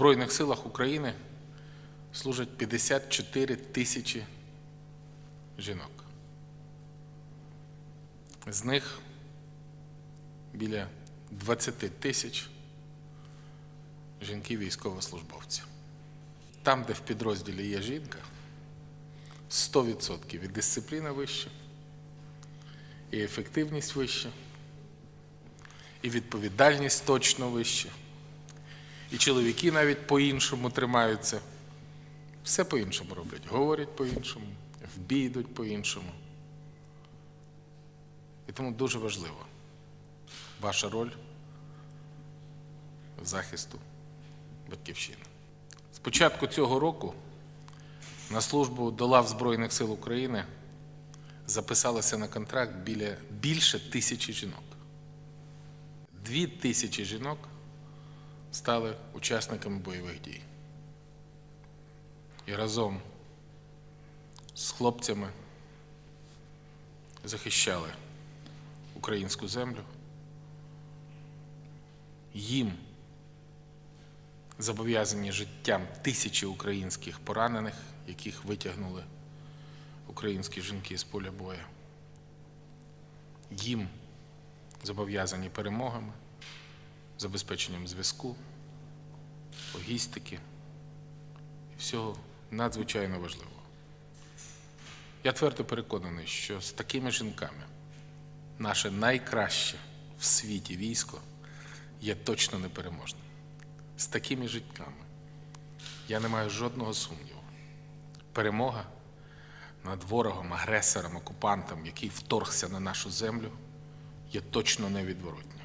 Збройних силах України служать 54 тисячі жінок. З них біля 20 тисяч жінки військовослужбовці. Там, де в підрозділі є жінка, 100% і дисципліна вища, і ефективність вища, і відповідальність точно вища, і чоловіки навіть по-іншому тримаються. Все по-іншому роблять, говорять по-іншому, в бій йдуть по-іншому. І тому дуже важливо ваша роль захисту батьківщини. З початку цього року на службу до лав Збройних сил України записалося на контракт біля, більше тисячі жінок. Дві тисячі жінок стали учасниками бойових дій. І разом з хлопцями захищали українську землю. Їм зобов'язані життям тисячі українських поранених, яких витягнули українські жінки з поля бою. Їм зобов'язані перемогами, забезпеченням зв'язку, логістики і всього надзвичайно важливого. Я твердо переконаний, що з такими жінками наше найкраще в світі військо є точно непереможним. З такими життями я не маю жодного сумніву. Перемога над ворогом, агресором, окупантом, який вторгся на нашу землю, є точно невідворотньою.